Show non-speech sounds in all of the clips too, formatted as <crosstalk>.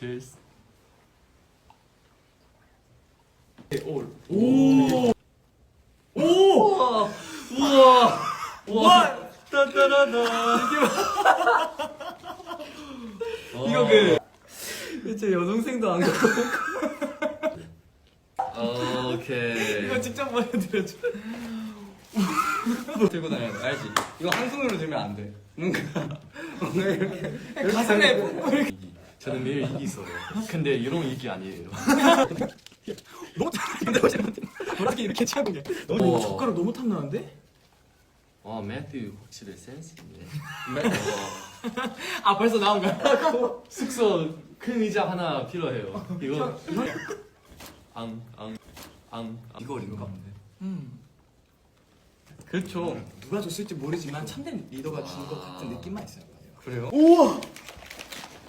Cheers. 오. 오. 우와. 와. 따따라다. 이거 그. 제 여동생도 안 갖고. 오케이. 이거 직접 보여드려줘. 들고 다녀야 돼. 알지? 이거 한 손으로 들면 안 돼. 뭔가 뭔가 이렇게 가슴에 이렇게. 저는 매일 이기 있어요. 근데 이런 이기 아니에요. <laughs> 너무 탐나는데 어제 노랗게 이렇게 취하는 게. 너무 우와. 이거 젓가락 너무 탐나는데? 와 매튜 확실히 센스 있네. <laughs> 아 벌써 나온 거야? 숙소 큰 의자 하나 필요해요. 이거 앙앙 앙. 이거인가? 음. 그렇죠. 누가 줬을지 모르지만 참된 리더가 준것 아. 같은 느낌만 있어요. 그래요? 우와.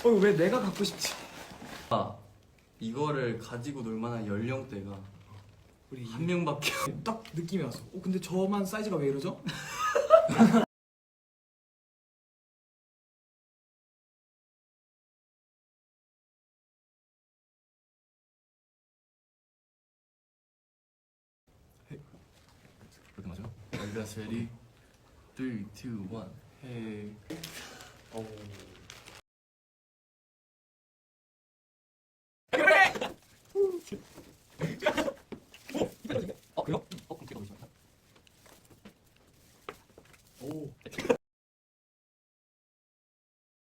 어, 왜 내가 갖고 싶지? 아 이거를 가지고 놀 만한 연령대가 우리 한 명밖에. 딱 느낌이 왔어. 어, 근데 저만 사이즈가 왜 이러죠? 그렇게 맞아? Guys ready? 3, 2, 1. Hey. 오. 어, 이거 어, 그래요? 어, 그럼 제가 오겠습니다. 오.